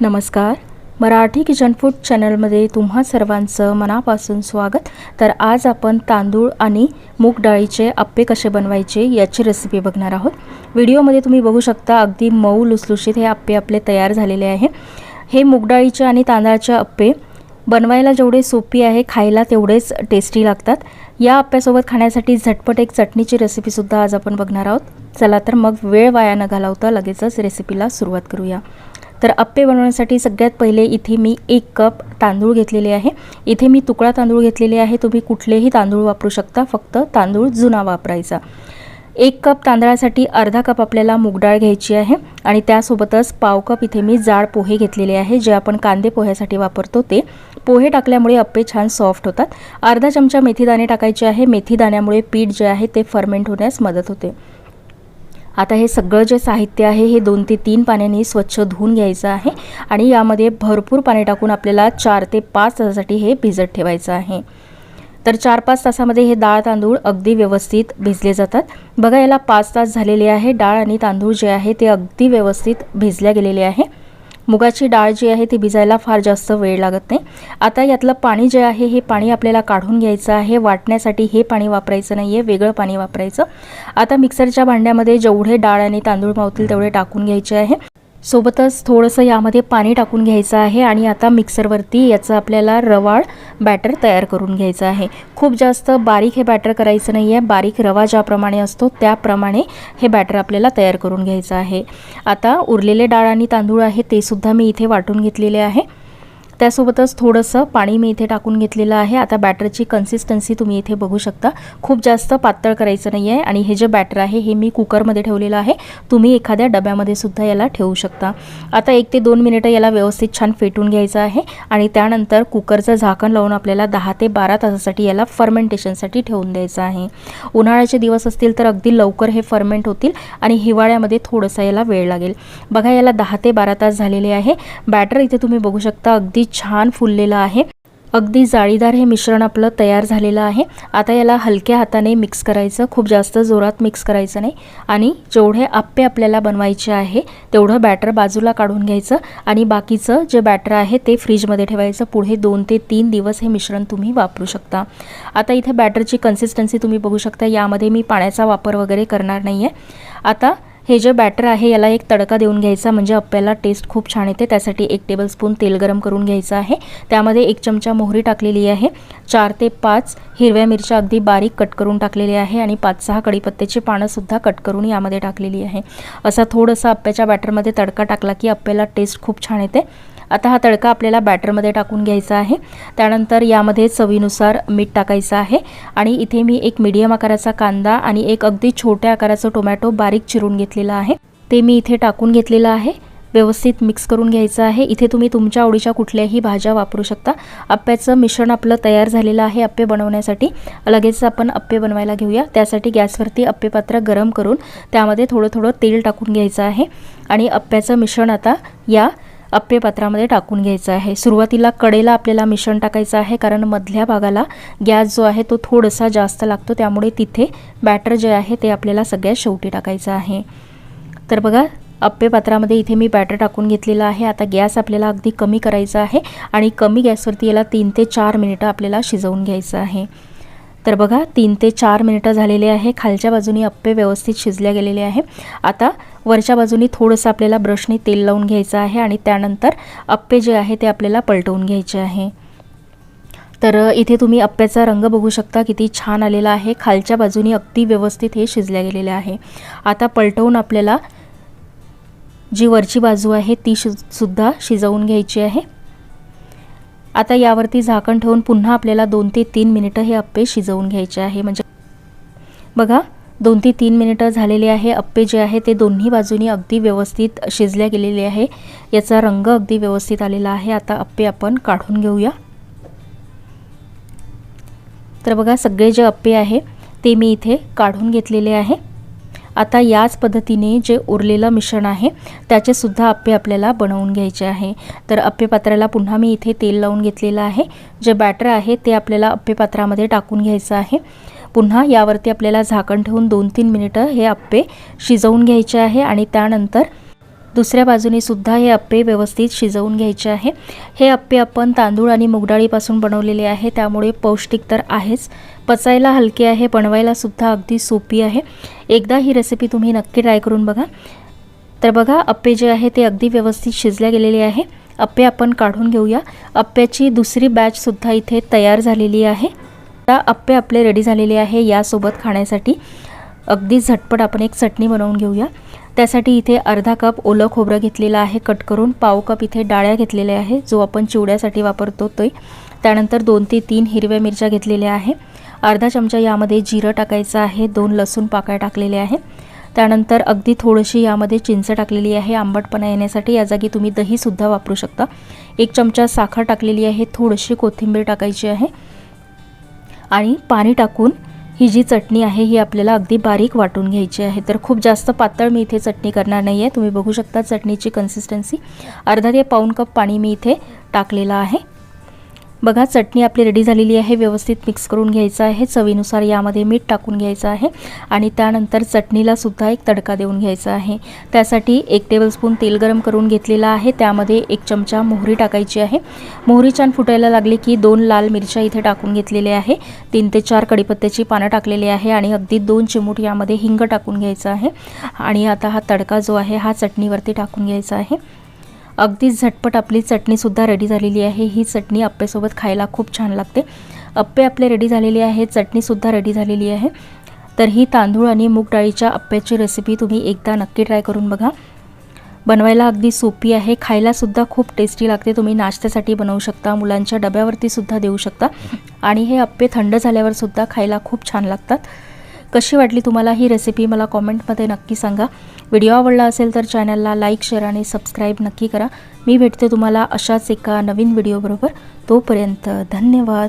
नमस्कार. Marathi kitchen food चॅनलमध्ये तुम्हा सर्वांचं मनापासून स्वागत. तर आज आपण तांदूळ आणि मूग डाळीचे अप्पे कसे बनवायचे याची रेसिपी बघणार आहोत. व्हिडिओमध्ये तुम्ही बघू शकता अगदी मऊ लुसलुशीत हे अप्पे आपले तयार झालेले आहे. हे मूग डाळीचे आणि तांदळाचे अप्पे बनवायला जेवढे सोपी आहे खायला तेवढेच टेस्टी लागतात. या अप्प्यासोबत खाण्यासाठी झटपट एक चटणीची रेसिपीसुद्धा आज आपण बघणार आहोत. चला तर मग वेळ वाया न घालवता लगेचच रेसिपीला सुरुवात करूया. तर अप्पे बनवण्यासाठी सगळ्यात पहिले इथे मी एक कप तांदूळ घेतलेले आहे. इथे मी तुकडा तांदूळ घेतलेले आहे. तुम्ही कुठलेही तांदूळ वापरू शकता. फक्त तांदूळ जुना वापरायचा. एक कप तांदळासाठी अर्धा कप आपल्याला मुगडाळ घ्यायची आहे. आणि त्यासोबतच पाव कप इथे मी जाड पोहे घेतलेले आहे. जे आपण कांदे पोह्यासाठी वापरतो ते. पोहे टाकल्यामुळे अप्पे छान सॉफ्ट होतात. अर्धा चमचा मेथीदाणे टाकायचे आहे. मेथीदाण्यामुळे पीठ जे आहे ते फर्मेंट होण्यास मदत होते. आता हे सगळं जे साहित्य आहे हे दोन ते तीन पाण्याने स्वच्छ धुवून घ्यायचं आहे आणि यामध्ये भरपूर पाणी टाकून आपल्याला चार ते पाच तासासाठी हे भिजत ठेवायचं आहे. तर चार पाच तासामध्ये हे डाळ तांदूळ अगदी व्यवस्थित भिजले जातात. बघा याला पाच तास झालेले आहे डाळ आणि तांदूळ जे आहे ते अगदी व्यवस्थित भिजल्या गेलेले आहे. मुगाची डाळ जी आहे ती भिजायला फार जास्त वेळ लागत नाही. आता यातलं पाणी जे आहे हे पाणी आपल्याला काढून घ्यायचं आहे. वाटण्यासाठी हे पाणी वापरायचं नाही आहे वेगळं पाणी वापरायचं. आता मिक्सरच्या भांड्यामध्ये जेवढे डाळ आणि तांदूळ मावतील तेवढे टाकून घ्यायचे आहे. सोबतच थोडंसं यामध्ये पाणी टाकून घ्यायचं आहे आणि आता मिक्सरवरती याचं आपल्याला रवाळ बॅटर तयार करून घ्यायचं आहे. खूप जास्त बारीक हे बॅटर करायचं नाही आहे. बारीक रवा ज्याप्रमाणे असतो त्याप्रमाणे हे बॅटर आपल्याला तयार करून घ्यायचं आहे. आता उरलेले डाळ आणि तांदूळ आहे ते सुद्धा मी इथे वाटून घेतलेले आहे. त्यासोबतच थोडंसं पाणी मी इथे टाकून घेतलेलं आहे. आता बॅटरची कन्सिस्टन्सी तुम्ही इथे बघू शकता. खूप जास्त पातळ करायचं नाही आहे आणि हे जे बॅटर आहे हे मी कुकरमध्ये ठेवलेलं आहे. तुम्ही एखाद्या डब्यामध्ये सुद्धा याला ठेवू शकता. आता एक ते दोन मिनिटं याला व्यवस्थित छान फेटून घ्यायचं आहे आणि त्यानंतर कुकरचं झाकण लावून आपल्याला दहा ते बारा तासासाठी याला फर्मेंटेशनसाठी ठेवून द्यायचं आहे. उन्हाळ्याचे दिवस असतील तर अगदी लवकर हे फर्मेंट होतील आणि हिवाळ्यामध्ये थोडंसं याला वेळ लागेल. बघा याला दहा ते बारा तास झालेले आहे. बॅटर इथे तुम्ही बघू शकता अगदी छान फुललेलं आहे. अगदी जाळीदार हे मिश्रण आपलं तयार झालेलं आहे. आता याला हलक्या हाताने मिक्स करायचं. खूप जास्त जोरात मिक्स करायचं नाही. आणि जेवढे आप्पे आपल्याला बनवायचे आहे तेवढं बॅटर बाजूला काढून घ्यायचं. आणि बाकीचं जे बॅटर आहे ते फ्रीजमध्ये ठेवायचं. पुढे दोन ते तीन दिवस हे मिश्रण तुम्ही वापरू शकता. आता इथे बॅटरची कन्सिस्टन्सी तुम्ही बघू शकता. यामध्ये मी पाण्याचा वापर वगैरे करणार नाही आहे आता हे जे बॅटर आहे याला एक तडका देऊन घ्यायचा. म्हणजे अप्प्याला टेस्ट खूप छान येते. त्यासाठी एक टेबलस्पून तेल गरम करून घ्यायचं आहे. त्यामध्ये एक चमचा मोहरी टाकलेली आहे. चार ते पाच हिरव्या मिरच्या अगदी बारीक कट करून टाकलेली आहे आणि पाच सहा कडीपत्त्याची पानंसुद्धा कट करून यामध्ये टाकलेली आहे. असा थोडंसं अप्प्याच्या बॅटरमध्ये तडका टाकला की अप्प्याला टेस्ट खूप छान येते. आता हा तडका आपल्याला बॅटरमध्ये टाकून घ्यायचा आहे. त्यानंतर यामध्ये चवीनुसार मीठ टाकायचं आहे आणि इथे मी एक मीडियम आकाराचा कांदा आणि एक अगदी छोट्या आकाराचं टोमॅटो बारीक चिरून घेतलेला आहे. ते मी इथे टाकून घेतलेलं आहे. व्यवस्थित मिक्स करून घ्यायचं आहे. इथे तुम्ही तुमच्या आवडीच्या कुठल्याही भाज्या वापरू शकता. अप्प्याचं मिश्रण आपलं तयार झालेलं आहे अप्पे बनवण्यासाठी. लगेच आपण अप्पे बनवायला घेऊया. त्यासाठी गॅसवरती अप्पे पात्र गरम करून त्यामध्ये थोडं थोडं तेल टाकून घ्यायचं आहे. आणि अप्प्याचं मिश्रण आता या अप्पे पात्रामध्ये टाकून घ्यायचं आहे. सुरुवातीला कडेला आपल्याला मिश्रण टाकायचं आहे कारण मधल्या भागाला गॅस जो आहे तो थोडासा जास्त लागतो. त्यामुळे तिथे बॅटर जे आहे ते आपल्याला सगळ्यात शेवटी टाकायचं आहे. तर बघा अप्पे पात्रामध्ये इथे मी बॅटर टाकून घेतलेला आहे. आता गॅस आपल्याला अगदी कमी करायचा आहे आणि कमी गॅसवरती याला तीन ते चार मिनिटं आपल्याला शिजवून घ्यायचं आहे. तर बघा तीन ते चार मिनिटं झालेले आहे. खालच्या बाजूनी अप्पे व्यवस्थित शिजल्या गेलेले आहे. आता वरच्या बाजूनी थोडंसं आपल्याला ब्रशने तेल लावून घ्यायचं आहे आणि त्यानंतर अप्पे जे आहे ते आपल्याला पलटवून घ्यायचे आहे. तर इथे तुम्ही अप्प्याचा रंग बघू शकता किती छान आलेला आहे. खालच्या बाजूनी अगदी व्यवस्थित हे शिजल्या गेलेले आहे. आता पलटवून आपल्याला जी वरची बाजू आहे ती शि सुद्धा शिजवून घ्यायची आहे. आता यावरती झाकण ठेवून पुन्हा आपल्याला दोन ते तीन मिनिटं हे अप्पे शिजवून घ्यायचे आहे. म्हणजे बघा दोन ते तीन मिनिटं झालेले आहे. अप्पे जे आहे ते दोन्ही बाजूनी अगदी व्यवस्थित शिजल्या गेलेले आहे. याचा रंग अगदी व्यवस्थित आलेला आहे. आता अप्पे आपण काढून घेऊया. तर बघा सगळे जे अप्पे आहे ते मी इथे काढून घेतलेले आहे. आता याच पद्धतीने जे उरलेलं मिश्रण आहे त्याचेसुद्धा अप्पे आपल्याला बनवून घ्यायचे आहे. तर अप्पे पात्राला पुन्हा मी इथे तेल लावून घेतलेलं आहे. जे बॅटर आहे ते आपल्याला अप्पे पात्रामध्ये टाकून घ्यायचं आहे. पुन्हा यावरती आपल्याला झाकण ठेवून दोन तीन मिनिटं हे अप्पे शिजवून घ्यायचे आहे आणि त्यानंतर दुसऱ्या बाजूने सुद्धा हे अप्पे व्यवस्थित शिजवून घ्यायचे आहे. हे अप्पे आपण तांदूळ आणि मुगडाळीपासून बनवलेले आहे त्यामुळे पौष्टिक तर आहेच. पचायला हलके आहे बनवायला सुद्धा अगदी सोपी आहे. एकदा ही रेसिपी तुम्ही नक्की ट्राय करून बघा. तर बघा अप्पे जे आहे ते अगदी व्यवस्थित शिजल्या गेलेले आहे. अप्पे आपण काढून घेऊया. अप्प्याची दुसरी बॅचसुद्धा इथे तयार झालेली आहे. आता अप्पे आपले रेडी झालेले आहे यासोबत खाण्यासाठी. अगदी झटपट आपण एक चटणी बनवून घेऊया. त्यासाठी इथे अर्धा कप ओलं खोबरं घेतलेलं आहे. कट करून पाव कप इथे डाळ्या घेतलेल्या आहे. जो आपण चिवड्यासाठी वापरतो तोय. त्यानंतर दोन ते तीन हिरव्या मिरच्या घेतलेल्या आहे. अर्धा चमचा यामध्ये जिरं टाकायचं आहे. दोन लसूण पाकळ्या टाकलेले आहे. त्यानंतर अगदी थोडीशी यामध्ये चिंच टाकलेली आहे. आंबटपणा येण्यासाठी या जागी तुम्ही दहीसुद्धा वापरू शकता. एक चमचा साखर टाकलेली आहे. थोडीशी कोथिंबीर टाकायची आहे. आणि पाणी टाकून ही जी चटणी आहे ही आपल्याला अगदी बारीक वाटून घ्यायची आहे. तर खूप जास्त पातळ मी इथे चटणी करणार नाही आहे तुम्ही बघू शकता चटणीची कन्सिस्टन्सी अर्धा ते पाऊण कप पाणी मी इथे टाकलेलं आहे. बघा चटणी आपली रेडी झालेली आहे व्यवस्थित मिक्स करून घ्यायचं आहे. चवीनुसार यामध्ये मीठ टाकून घ्यायचं आहे आणि त्यानंतर चटणीलासुद्धा एक तडका देऊन घ्यायचा आहे. त्यासाठी एक टेबलस्पून तेल गरम करून घेतलेलं आहे. त्यामध्ये एक चमचा मोहरी टाकायची आहे. मोहरी छान फुटायला लागली की दोन लाल मिरच्या इथे टाकून घेतलेले आहे. तीन ते चार कडीपत्त्याची पानं टाकलेली आहे आणि अगदी दोन चिमूट यामध्ये हिंग टाकून घ्यायचं आहे. आणि आता हा तडका जो आहे हा चटणीवरती टाकून घ्यायचा आहे. अगदी झटपट आपली चटणीसुद्धा रेडी झालेली आहे. ही चटणी अप्पेसोबत खायला खूप छान लागते. अप्पे आपले रेडी झालेले आहे. चटणीसुद्धा रेडी झालेली आहे. तर ही तांदूळ आणि मूग डाळीच्या अप्प्याची रेसिपी तुम्ही एकदा नक्की ट्राय करून बघा. बनवायला अगदी सोपी आहे. खायलासुद्धा खूप टेस्टी लागते. तुम्ही नाश्त्यासाठी बनवू शकता. मुलांच्या डब्यावरतीसुद्धा देऊ शकता. आणि हे अप्पे थंड झाल्यावरसुद्धा खायला खूप छान लागतात. कशी वाटली तुम्हाला ही रेसिपी मला कॉमेंटमध्ये नक्की सांगा. व्हिडिओ आवडला असेल तर चॅनलला लाईक शेअर आणि सबस्क्राईब नक्की करा. मी भेटते तुम्हाला अशाच एका नवीन व्हिडिओबरोबर तोपर्यंत धन्यवाद.